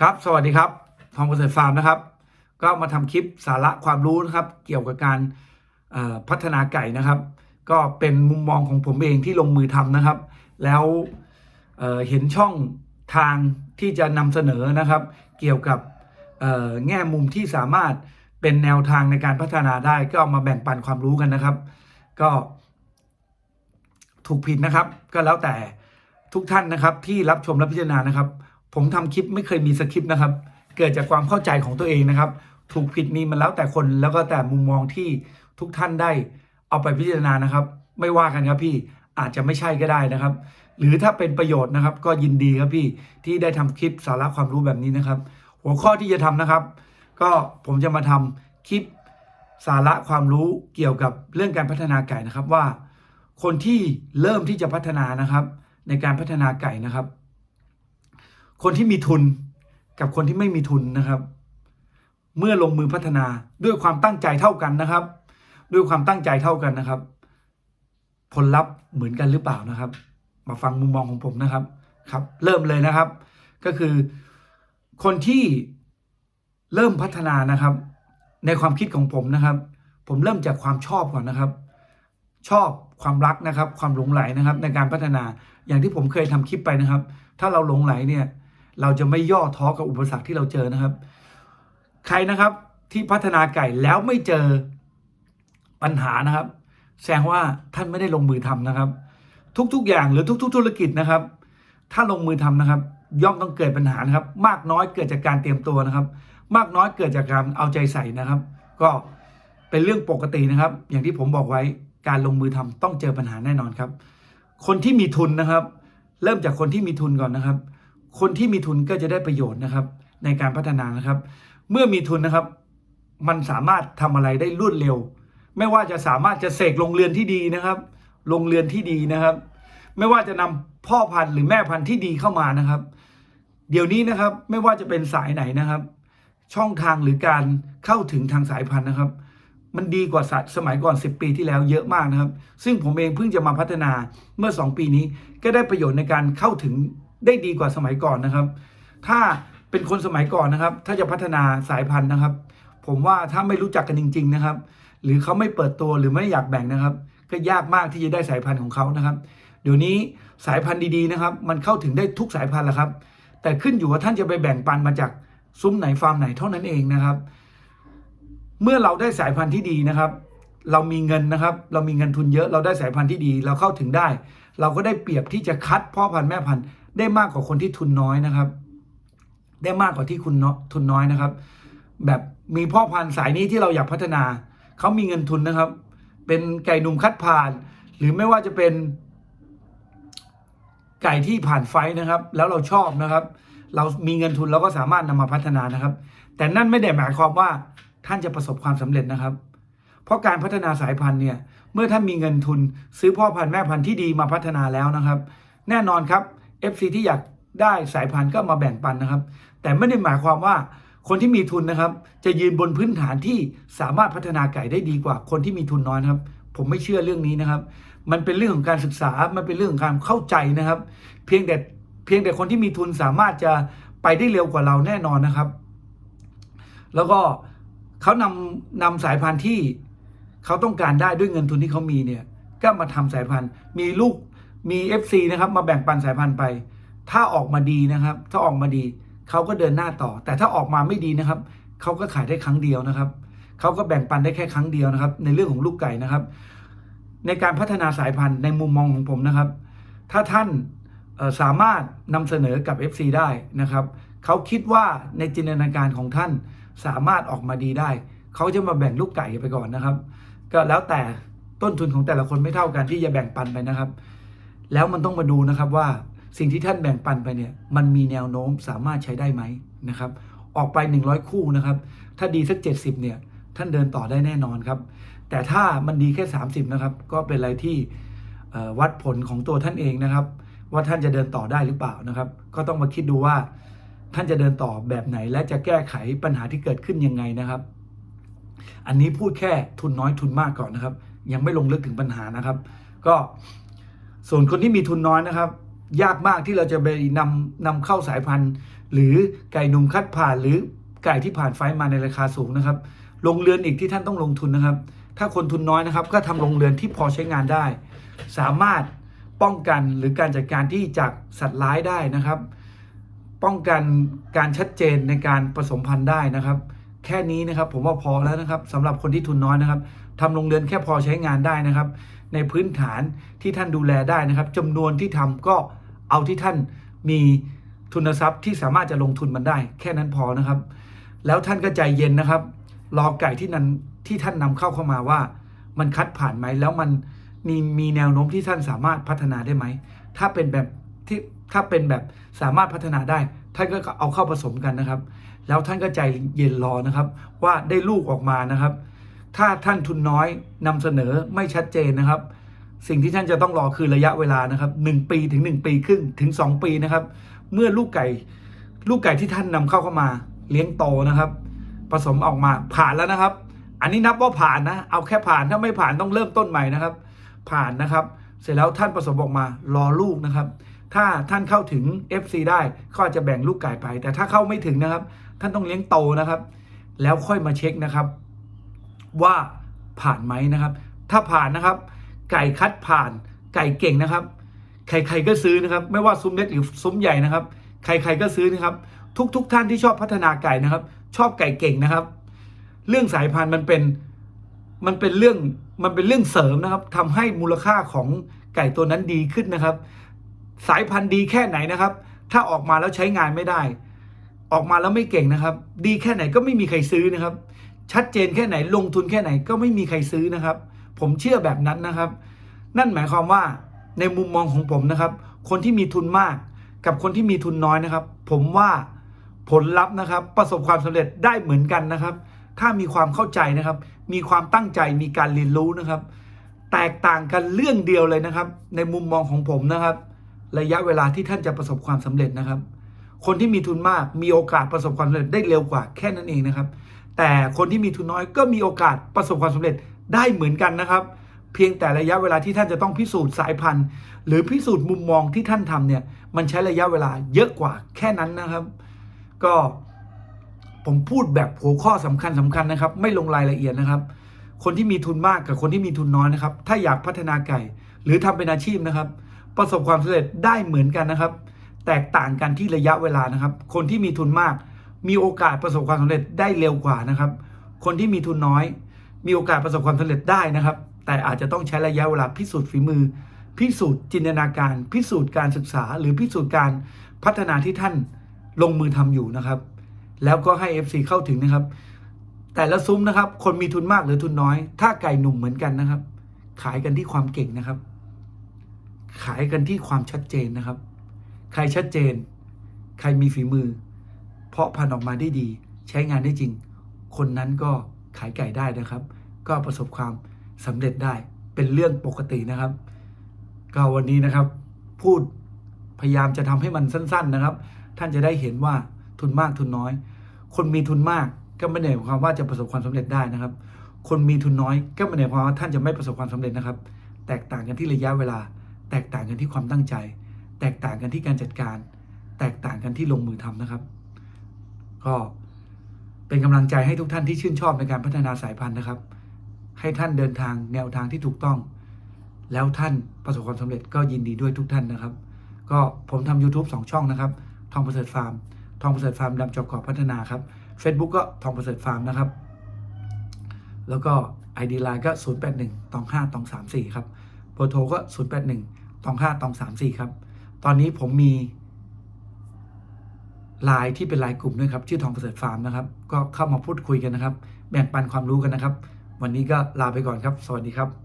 ครับ สวัสดีครับ ทองเกษตรฟาร์มนะครับ ก็มาทำคลิปสาระความรู้นะครับ เกี่ยวกับการพัฒนาไก่นะครับ ก็เป็นมุมมองของผมเองที่ลงมือทำนะครับ แล้วเเห็นช่องทางที่จะนำเสนอนะครับ เกี่ยวกับแง่มุมที่สามารถเป็นแนวทางในการพัฒนาได้ ก็เอามาแบ่งปันความรู้กันนะครับ ก็ถูกผิดนะครับ ก็แล้วแต่ทุกท่านนะครับที่รับชมและพิจารณานะครับ ผมทำคลิปไม่เคยมีสคริปต์นะครับ เกิดจากความเข้าใจของตัวเองนะครับ ถูกผิดนี่มันแล้วแต่คนแล้วก็แต่มุมมองที่ทุกท่านได้เอาไปพิจารณานะครับ ไม่ว่ากันครับพี่อาจจะไม่ใช่ก็ได้นะครับ หรือถ้าเป็นประโยชน์นะครับ ก็ยินดีครับพี่ที่ได้ทำคลิปสาระความรู้แบบนี้นะครับ หัวข้อที่จะทำนะครับ ก็ผมจะมาทำคลิปสาระความรู้เกี่ยวกับเรื่องการพัฒนาไก่นะครับว่า คนที่เริ่มที่จะพัฒนานะครับ ในการพัฒนาไก่นะครับ คนที่มีทุนกับคนที่ไม่มีทุนนะครับ เมื่อลงมือพัฒนาด้วยความตั้งใจเท่ากันนะครับ ด้วยความตั้งใจเท่ากันนะครับ ผลลัพธ์เหมือนกันหรือเปล่านะครับ มาฟังมุมมองของผมนะครับ ครับ เริ่มเลยนะครับ ก็คือ คนที่เริ่มพัฒนานะครับ ในความคิดของผมนะครับ ผมเริ่มจากความชอบก่อนนะครับ ชอบความรักนะครับ ความหลงไหลนะครับ ในการพัฒนาอย่างที่ผมเคยทำคลิปไปนะครับ ถ้าเราหลงไหลเนี่ย เราจะไม่ย่อท้อกับอุปสรรคที่เราเจอนะครับ ใครนะครับที่พัฒนาไก่แล้วไม่เจอปัญหานะครับ แสดงว่าท่านไม่ได้ลงมือทำนะครับ ทุกๆอย่างหรือทุก ๆ ธุรกิจนะครับ ถ้าลงมือทำนะครับ ย่อมต้องเกิดปัญหานะครับ มากน้อยเกิดจากการเตรียมตัวนะครับ มากน้อยเกิดจากการเอาใจใส่นะครับ ก็เป็นเรื่องปกตินะครับ อย่างที่ผมบอกไว้การลงมือทำต้องเจอปัญหาแน่นอนครับ คนที่มีทุนนะครับ เริ่มจากคนที่มีทุนก่อนนะครับ คนที่มีทุนก็จะได้ประโยชน์นะครับ ในการพัฒนานะครับ เมื่อมีทุนนะครับ มันสามารถทำอะไรได้รวดเร็ว ไม่ว่าจะสามารถจะเสกโรงเรือนที่ดีนะครับโรงเรือนที่ดีนะครับ ไม่ว่าจะนำพ่อพันธุ์หรือแม่พันธุ์ที่ดีเข้ามานะครับ เดี๋ยวนี้นะครับไม่ว่าจะเป็นสายไหนนะครับ ช่องทางหรือการเข้าถึงทางสายพันธุ์นะครับ มันดีกว่าสมัยก่อน 10 ปีที่แล้วเยอะมากนะครับ ซึ่งผมเองเพิ่งจะมาพัฒนาเมื่อ 2 ปีนี้ก็ได้ประโยชน์ในการเข้าถึง ได้ดีกว่าสมัยก่อนนะครับ ถ้าเป็นคนสมัยก่อนนะครับ ถ้าจะพัฒนาสายพันธุ์นะครับ ผมว่าถ้าไม่รู้จักกันจริง ๆ นะครับ หรือเขาไม่เปิดตัวหรือไม่อยากแบ่งนะครับ ก็ยากมากที่จะได้สายพันธุ์ของเขานะครับ เดี๋ยวนี้สายพันธุ์ดีๆนะครับ มันเข้าถึงได้ทุกสายพันธุ์แหละครับ แต่ขึ้นอยู่ว่าท่านจะไปแบ่งปันมาจากซุ้มไหนฟาร์มไหนเท่านั้นเองนะครับ เมื่อเราได้สายพันธุ์ที่ดีนะครับ เรามีเงินนะครับ เรามีเงินทุนเยอะ เราได้สายพันธุ์ที่ดี เราเข้าถึงได้ เราก็ได้เปรียบที่จะคัดพ่อพันธุ์แม่พันธุ์ ได้มากกว่าคนที่ทุนน้อยนะครับ ได้มากกว่าที่คุณทุนน้อยนะครับ แบบมีพ่อพันธุ์สายนี้ที่เราอยากพัฒนา เขามีเงินทุนนะครับ เป็นไก่หนุ่มคัดผ่าน หรือไม่ว่าจะเป็น ไก่ที่ผ่านไฟนะครับ แล้วเราชอบนะครับ เรามีเงินทุนเราก็สามารถนำมาพัฒนานะครับ แต่นั่นไม่ได้หมายความว่าท่านจะประสบความสำเร็จนะครับ เพราะการพัฒนาสายพันธุ์เนี่ย เมื่อท่านมีเงินทุน ซื้อพ่อพันธุ์แม่พันธุ์ที่ดีมาพัฒนาแล้วนะครับ แน่นอนครับ FC ที่อยากได้สายพันธุ์ก็มาแบ่งปันนะครับ แต่ไม่ได้หมายความว่าคนที่มีทุนนะครับ จะยืนบนพื้นฐานที่สามารถพัฒนาไก่ได้ดีกว่า คนที่มีทุนน้อยนะครับ ผมไม่เชื่อเรื่องนี้นะครับ มันเป็นเรื่องของการศึกษา มันเป็นเรื่องของการเข้าใจนะครับ เพียงแต่เพียงแต่คนที่มีทุนสามารถจะไปได้เร็วกว่าเราแน่นอนนะครับ แล้วก็เขานำนำสายพันธุ์ที่เขาต้องการได้ด้วยเงินทุนที่เขามีเนี่ย ก็มาทำสายพันธุ์ มีลูก มี FC นะครับมาแบ่งปันสายพันธุ์ไป ถ้าออกมาดีนะครับ ถ้าออกมาดีเขาก็เดินหน้าต่อ แต่ถ้าออกมาไม่ดีนะครับเขาก็ขายได้ครั้งเดียวนะครับเขาก็แบ่งปันได้แค่ครั้งเดียวนะครับ ในเรื่องของลูกไก่นะครับ ในการพัฒนาสายพันธุ์ในมุมมองของผมนะครับ ถ้าท่านสามารถนำเสนอกับ FC ได้นะครับเขาคิดว่าในจินตนาการของท่านสามารถออกมาดีได้เขาจะมาแบ่งลูกไก่ไปก่อนนะครับ ก็แล้วแต่ต้นทุนของแต่ละคนไม่เท่ากันที่จะแบ่งปันไปนะครับ แล้วมันต้องมาดูนะครับว่าสิ่งที่ท่านแบ่งปันไปเนี่ยมันมีแนวโน้มสามารถใช้ได้ไหมนะครับ ออกไป 100 คู่นะครับ ถ้าดีสัก 70เนี่ยท่านเดินต่อได้แน่นอนครับ แต่ถ้ามันดีแค่ 30นะครับก็เป็นอะไรที่วัดผลของตัวท่านเองนะครับ ว่าท่านจะเดินต่อได้หรือเปล่านะครับ ก็ต้องมาคิดดูว่าท่านจะเดินต่อแบบไหน และจะแก้ไขปัญหาที่เกิดขึ้นยังไงนะครับ อันนี้พูดแค่ทุนน้อยทุนมากก่อนนะครับ ยังไม่ลงลึกถึงปัญหานะครับ ก็ ส่วนคนที่มีทุนน้อยนะครับ ยากมากที่เราจะไปนำนำเข้าสายพันธุ์ หรือไก่หนุ่มคัดผ่านหรือไก่ที่ผ่านไฟมาในราคาสูงนะครับโรงเรือนอีกที่ท่านต้องลงทุนนะครับ ถ้าคนทุนน้อยนะครับ ก็ทำโรงเรือนที่พอใช้งานได้ สามารถป้องกันหรือการจัดการที่จากสัตว์ร้ายได้นะครับ ป้องกันการชัดเจนในการผสมพันธุ์ได้นะครับ แค่นี้นะครับผมว่าพอแล้วนะครับสำหรับคนที่ทุนน้อยนะครับทำโรงเรือนแค่พอใช้งานได้นะครับ ในพื้นฐานที่ท่านดูแลได้นะครับจำนวนที่ทำก็เอาที่ท่านมีทุนทรัพย์ที่สามารถจะลงทุนมันได้ แค่นั้นพอนะครับ แล้วท่านก็ใจเย็นนะครับ รอไก่ที่นั้นที่ท่านนำเข้าเข้ามาว่า มันคัดผ่านไหมแล้วมันมีมีแนวโน้มที่ท่านสามารถพัฒนาได้ไหมถ้าเป็นแบบที่ถ้าเป็นแบบสามารถพัฒนาได้ ท่านก็เอาเข้าผสมกันนะครับ แล้วท่านก็ใจเย็นรอนะครับ ว่าได้ลูกออกมานะครับ ถ้าท่านทุนน้อยนำเสนอไม่ชัดเจนนะครับ สิ่งที่ท่านจะต้องรอคือระยะเวลานะครับ 1 ปีถึง 1 ปีครึ่งถึง 2 ปีนะครับ เมื่อลูกไก่ลูกไก่ที่ท่านนำเข้าเข้ามา เลี้ยงโตนะครับ ผสมออกมาผ่านแล้วนะครับ อันนี้นับว่าผ่านนะ เอาแค่ผ่านถ้าไม่ผ่านต้องเริ่มต้นใหม่นะครับ ผ่านนะครับ เสร็จแล้วท่านผสมออกมารอลูกนะครับ ถ้าท่านเข้าถึง FC ได้ก็จะแบ่งลูกไก่ไป แต่ถ้าเข้าไม่ถึงนะครับ ท่านต้องเลี้ยงโตนะครับ แล้วค่อยมาเช็คนะครับ ว่าผ่านไหมนะครับ ถ้าผ่านนะครับ ไก่คัดผ่าน ไก่เก่งนะครับใครๆก็ซื้อนะครับ ไม่ว่าซุ้มเล็กหรือซุ้มใหญ่นะครับ ใครๆก็ซื้อนะครับ ทุกๆทท่านที่ชอบพัฒนาไก่นะครับ ชอบไก่เก่งนะครับ เรื่องสายพันธุ์มันเป็นมันเป็นเรื่องมันเป็นเรื่องเสริมนะครับทำให้มูลค่าของไก่ตัวนั้นดีขึ้นนะครับ สายพันธุ์ดีแค่ไหนนะครับ ถ้าออกมาแล้วใช้งานไม่ได้ ออกมาแล้วไม่เก่งนะครับ ดีแค่ไหนก็ไม่มีใครซื้อนะครับ ชัดเจนแค่ไหนลงทุนแค่ไหนก็ไม่มีใครซื้อนะครับ ผมเชื่อแบบนั้นนะครับ นั่นหมายความว่าในมุมมองของผมนะครับ คนที่มีทุนมากกับคนที่มีทุนน้อยนะครับ ผมว่าผลลัพธ์นะครับ ประสบความสำเร็จได้เหมือนกันนะครับ ถ้ามีความเข้าใจนะครับ มีความตั้งใจมีการเรียนรู้นะครับ แตกต่างกันเรื่องเดียวเลยนะครับ ในมุมมองของผมนะครับ ระยะเวลาที่ท่านจะประสบความสำเร็จนะครับ คนที่มีทุนมากมีโอกาสประสบความสำเร็จได้เร็วกว่าแค่นั้นเองนะครับ แต่คนที่มีทุนน้อยก็มีโอกาสประสบความสำเร็จได้เหมือนกันนะครับ เพียงแต่ระยะเวลาที่ท่านจะต้องพิสูจน์สายพันธุ์ หรือพิสูจน์มุมมองที่ท่านทำเนี่ยมันใช้ระยะเวลาเยอะกว่าแค่นั้นนะครับ ก็ผมพูดแบบหัวข้อสำคัญสำคัญนะครับ ไม่ลงรายละเอียดนะครับ คนที่มีทุนมากกับคนที่มีทุนน้อยนะครับ ถ้าอยากพัฒนาไก่ หรือทำเป็นอาชีพนะครับ ประสบความสำเร็จได้เหมือนกันนะครับ แตกต่างกันที่ระยะเวลานะครับ คนที่มีทุนมาก มีโอกาสประสบความสำเร็จได้เร็วกว่านะครับ คนที่มีทุนน้อย มีโอกาสประสบความสำเร็จได้นะครับ แต่อาจจะต้องใช้ระยะเวลาพิสูจน์ฝีมือ พิสูจน์จินตนาการ พิสูจน์การศึกษา หรือพิสูจน์การพัฒนาที่ท่านลงมือทำอยู่นะครับ แล้วก็ให้ FC เข้าถึงนะครับ แต่ละซุ้มนะครับ คนมีทุนมากหรือทุนน้อย ถ้าไก่หนุ่มเหมือนกันนะครับ ขายกันที่ความเก่งนะครับ ขายกันที่ความชัดเจนนะครับ ใครชัดเจน ใครมีฝีมือ เพาะพันธุ์ออกมาได้ดี ใช้งานได้จริง คนนั้นก็ขายไก่ได้นะครับ ก็ประสบความสำเร็จได้เป็นเรื่องปกตินะครับ ก็วันนี้นะครับ พูดพยายามจะทำให้มันสั้น ๆนะครับ ท่านจะได้เห็นว่าทุนมากทุนน้อย คนมีทุนมากก็ไม่ได้หมายความว่าจะประสบความสำเร็จได้นะครับ คนมีทุนน้อยก็ไม่ได้หมายความว่าท่านจะไม่ประสบความสำเร็จนะครับ แตกต่างกันที่ระยะเวลา แตกต่างกันที่ความตั้งใจ แตกต่างกันที่การจัดการ แตกต่างกันที่ลงมือทำนะครับ ก็เป็นกำลังใจให้ทุกท่านที่ชื่นชอบในการพัฒนาสายพันธุ์นะครับ ให้ท่านเดินทางแนวทางที่ถูกต้อง แล้วท่านประสบความสำเร็จก็ยินดีด้วยทุกท่านนะครับ ก็ผมทำ YouTube 2 ช่องนะครับ ทองประเสริฐฟาร์ม ทองประเสริฐฟาร์มดำจอบกรอบพัฒนาครับ Facebook ก็ทองประเสริฐฟาร์มนะครับ แล้วก็ ID Line ก็ 081ตอง5ตอง34 ครับเบอร์โทรก็ 081ตอง5ตอง34 ครับ ตอนนี้ผมมี ไลน์ที่เป็นไลน์กลุ่มด้วยครับชื่อทองประเสริฐฟาร์มนะครับ ก็เข้ามาพูดคุยกันนะครับ แบ่งปันความรู้กันนะครับ วันนี้ก็ลาไปก่อนครับ สวัสดีครับ